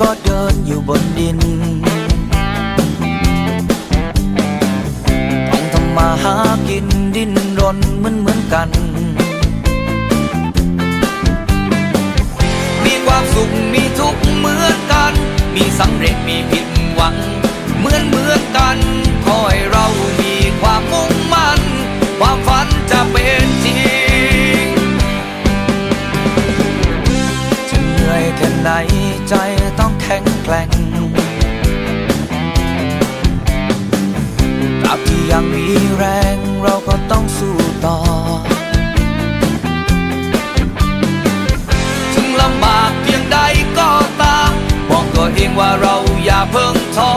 ก็เดินอยู่บนดินต้องทำมาหากินดิ้นรนเหมือนเหมือนกัน มีความสุขมีทุกข์เหมือนกัน มีสำเร็จมีผิดหวัง เหมือนเหมือนกันขอให้เรามีความมุ่งมั่น ความฝันจะเป็นจริง จะเหนื่อยแค่ไหนใจ ต้องแข็งแกร่งตราบที่ยังมีแรงเราก็ต้องสู้ต่อ ถึงลำบากเพียงใดก็ตามบอกตัวเองว่าเราอย่าเพิ่งท้อ